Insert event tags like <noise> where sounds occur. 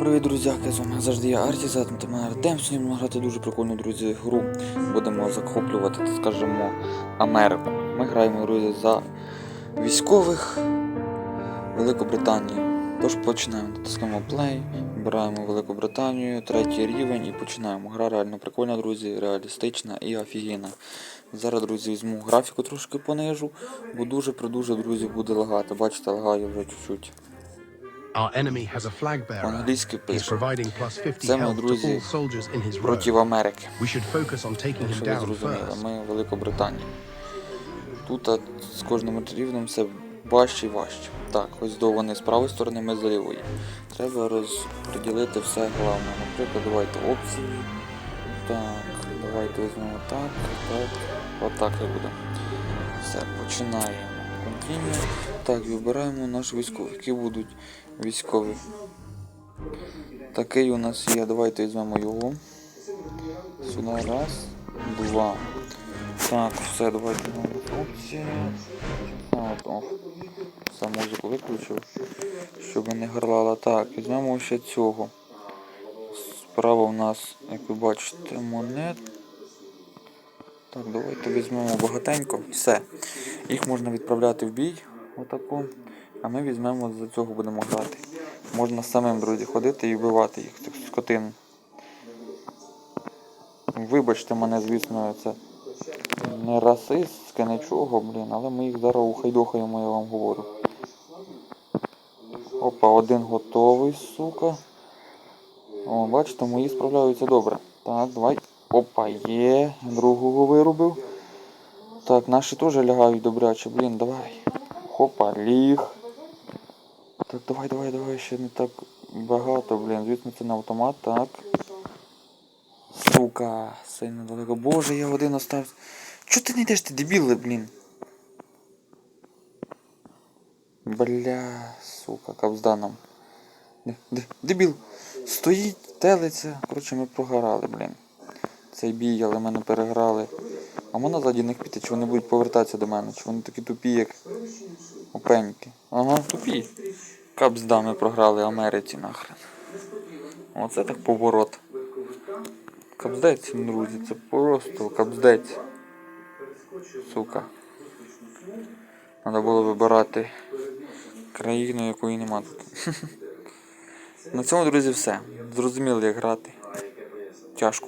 Привіт, друзяки, з вами завжди я Арті, задом та мене Артем. Сьогодні будемо грати дуже прикольну, друзі, гру. Будемо захоплювати, так скажемо, Америку. Ми граємо, друзі, за військових Великобританії. Тож починаємо. Натискаємо play, вибираємо Велику Британію, третій рівень і починаємо. Гра реально прикольна, друзі, реалістична і офігенна. Зараз, друзі, візьму графіку трошки понижу, бо дуже придуже, друзі, буде лагати. Бачите, лагає вже чуть-чуть. По-англійськи пише. providing plus 50 Це ми, друзі, all soldiers in his Проти. Америки. We should focus on taking him Якщо ви down зрозуміли, ми Великобританія. Тут з кожним рівнем все важче і важче. Так, ось до вони з правої сторони, ми з лівої. Треба розподілити все головне. Наприклад, давайте опції. Так, давайте візьмемо так, так, отак і буде. Все, починаємо. Continue. Так, вибираємо наш військовий. Які будуть військові. Такий у нас є. Давайте візьмемо його. Сюди раз, два. Так, все, давайте о, Сам музику виключив, щоб не горлала. Так, візьмемо ще цього. Справа у нас, як ви бачите, монет. Так, давайте візьмемо багатенько. Все. Їх можна відправляти в бій. Отаку. А ми візьмемо за цього будемо грати. Можна самим, друзі, ходити і вбивати їх, цих скотин. Вибачте мене, звісно, це не расистське, нічого, блін, але ми їх зараз ухайдохаємо, я вам говорю. Опа, один готовий, сука. О, бачите, мої справляються добре. Так, давай. Опа, є. Другого вирубив. Так, наші теж лягають добряче, блін, давай. Хопа, ліг. Так, давай, давай, давай, ще не так багато, блін. Звісно, це на автомат, так. Сука, сильно далеко. Боже, я один остався. Чого ти не йдеш, ти дебіли, блін? Бля, сука, капзда нам. Де, де, дебіл. Стоїть, телиться. Коротше, ми програли, блін. Цей бій, але мене переграли. А можна ззаді них піти, чи вони будуть повертатися до мене? Чи вони такі тупі, як опеньки? Ага, тупі. Капзда ми програли Америці нахрен. Оце так поворот. Капздець, друзі, це просто капздець. Сука. Треба було вибирати країну, якої нема тут. <laughs> На цьому, друзі, все. Зрозуміли, як грати. Тяжко.